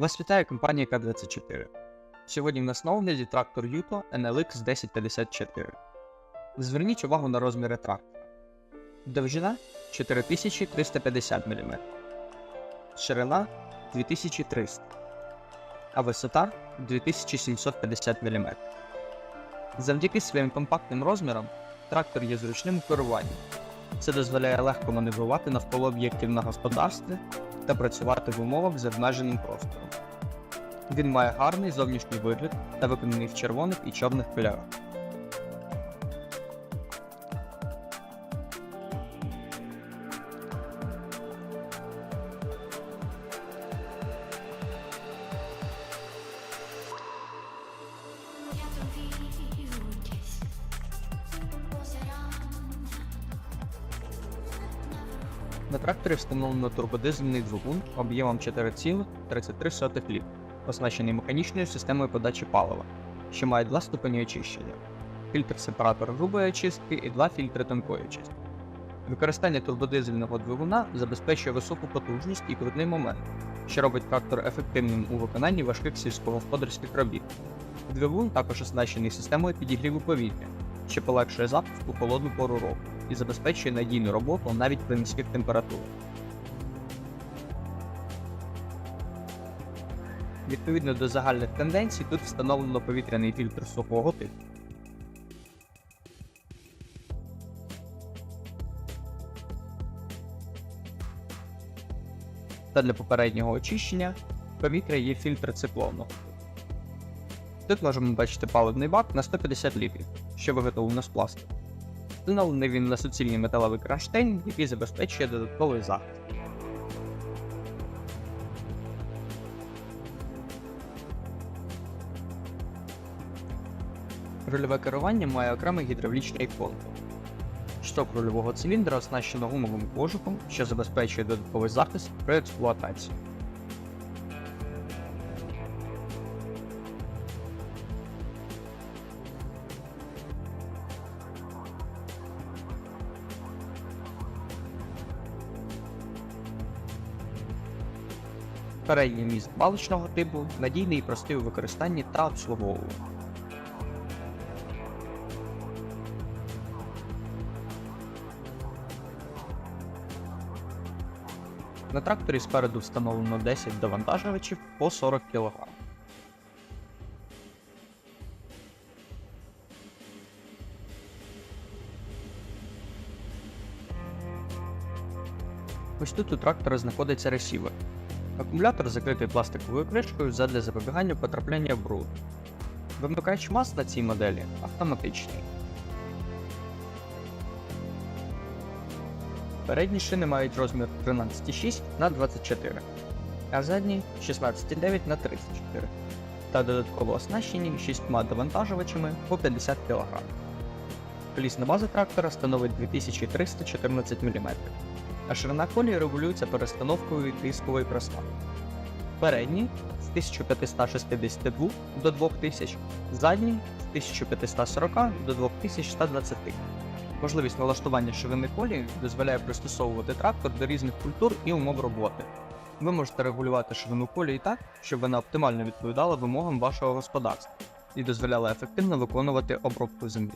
Вас вітає компанія К24. Сьогодні в нас на огляді трактор Yuto NLX 1054. Зверніть увагу на розміри трактора. Довжина 4350 мм, ширина 2300, а висота 2750 мм. Завдяки своїм компактним розмірам трактор є зручним у керуванні. Це дозволяє легко маневрувати навколо об'єктів на господарстві та працювати в умовах з обмеженим простором. Він має гарний зовнішній вигляд та виконаний в червоних і чорних кольорах. Я На тракторі встановлено турбодизельний двигун об'ємом 4,33 літ, оснащений механічною системою подачі палива, що має два ступені очищення: фільтр-сепаратор грубої очистки і два фільтри тонкої очистки. Використання турбодизельного двигуна забезпечує високу потужність і крутний момент, що робить трактор ефективним у виконанні важких сільськогосподарських робіт. Двигун також оснащений системою підігріву повітря, що полегшує запуск у холодну пору року і забезпечує надійну роботу навіть при низьких температурах. Відповідно до загальних тенденцій, тут встановлено повітряний фільтр сухого типу. Та для попереднього очищення повітря є фільтр циклонного. Тут можемо бачити паливний бак на 150 літрів, що виготовлено з пластику. Встановлений він на суцільний металевий кронштейн, який забезпечує додатковий захист. Рульове керування має окремий гідравлічний контур. Шток рульового циліндра оснащено гумовим кожухом, що забезпечує додатковий захист при експлуатації. Передній міст балочного типу надійний і простий у використанні та обслуговуванні. На тракторі спереду встановлено 10 довантажувачів по 40 кг. Ось тут у трактора знаходиться ресівер. Акумулятор закритий пластиковою кришкою задля запобігання потрапляння в бруд. Вимикач мас на цій моделі автоматичний. Передні шини мають розмір 13,6 на 24, а задні 16,9 на 34 та додатково оснащені 6 довантажувачами по 50 кг. Колісна база трактора становить 2314 мм, а ширина колії регулюється перестановкою від тискової проставки. Передні з 1562 до 2000, задні з 1540 до 2120. Можливість налаштування ширини колії дозволяє пристосовувати трактор до різних культур і умов роботи. Ви можете регулювати ширину колії так, щоб вона оптимально відповідала вимогам вашого господарства і дозволяла ефективно виконувати обробку землі.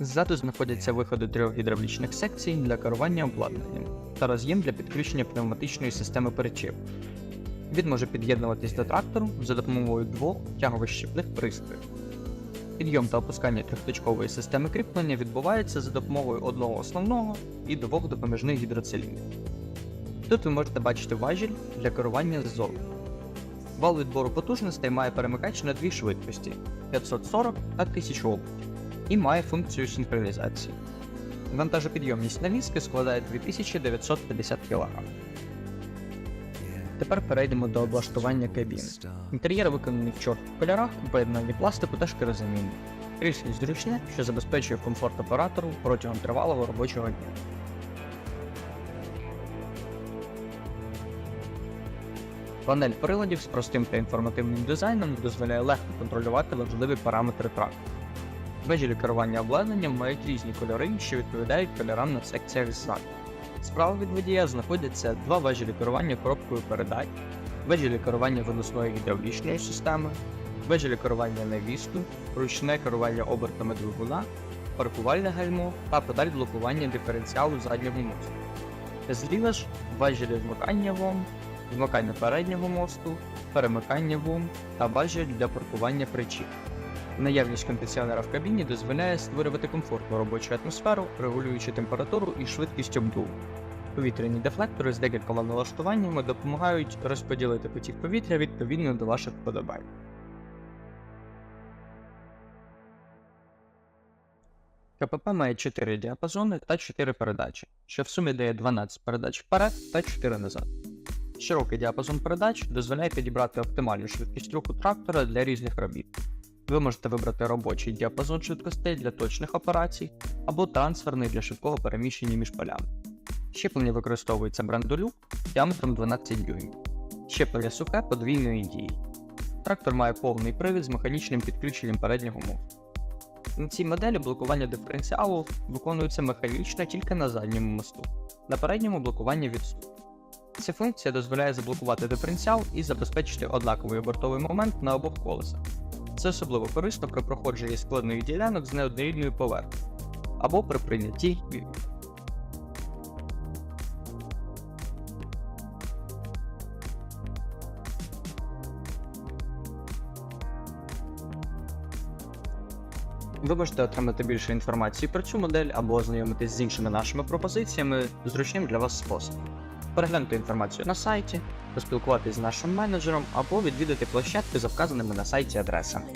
Ззаду знаходяться виходи трьох гідравлічних секцій для керування обладнанням та роз'єм для підключення пневматичної системи перечів. Він може під'єднуватись до трактору за допомогою двох тяговищепних пристроїв. Підйом та опускання трьохточкової системи кріплення відбувається за допомогою одного основного і двох допоміжних гідроциліндрів. Тут ви можете бачити важіль для керування ззовні. Вал відбору потужностей має перемикач на дві швидкості 540 та 1000 обертів і має функцію синхронізації. Вантажопідйомність навіски складає 2950 кг. Тепер перейдемо до облаштування кабіни. Інтер'єр виконаний в чорних кольорах поєднанні пластику та шкірозаміння. Рішення зручне, що забезпечує комфорт оператору протягом тривалого робочого дня. Панель приладів з простим та інформативним дизайном дозволяє легко контролювати важливі параметри трактора. Важелі керування обладнанням мають різні кольори, що відповідають кольорам на секціях ззаду. Справа від водія знаходяться два важелі керування коробкою передач, важелі керування виносною гідравлічною системою, важелі керування навісту, ручне керування обертами двигуна, паркувальне гальмо та педаль блокування диференціалу заднього мосту. Зліва ж важелі вмикання ВОМ, вмикання переднього мосту, перемикання ВОМ та важель для паркування причин. Наявність кондиціонера в кабіні дозволяє створювати комфортну робочу атмосферу, регулюючи температуру і швидкість обдуву. Повітряні дефлектори з декількома налаштуваннями допомагають розподілити потік повітря відповідно до ваших вподобань. КПП має 4 діапазони та 4 передачі, що в сумі дає 12 передач вперед та 4 назад. Широкий діапазон передач дозволяє підібрати оптимальну швидкість руху трактора для різних робіт. Ви можете вибрати робочий діапазон швидкостей для точних операцій або трансферний для швидкого переміщення між полями. Щеплення використовується брендолюк діаметром 12 дюймів. Щеплення сухе подвійної дії. Трактор має повний привід з механічним підключенням переднього мосту. На цій моделі блокування диференціалу виконується механічно тільки на задньому мосту. На передньому блокування відсутнє. Ця функція дозволяє заблокувати диференціал і забезпечити однаковий обертовий момент на обох колесах. Це особливо корисно при проходженні складних ділянок з неоднорідною поверхнею або при прийнятті Ви можете отримати більше інформації про цю модель або ознайомитись з іншими нашими пропозиціями зручним для вас способом. Переглянути інформацію на сайті, поспілкуватись з нашим менеджером або відвідати площадки за вказаними на сайті адресами.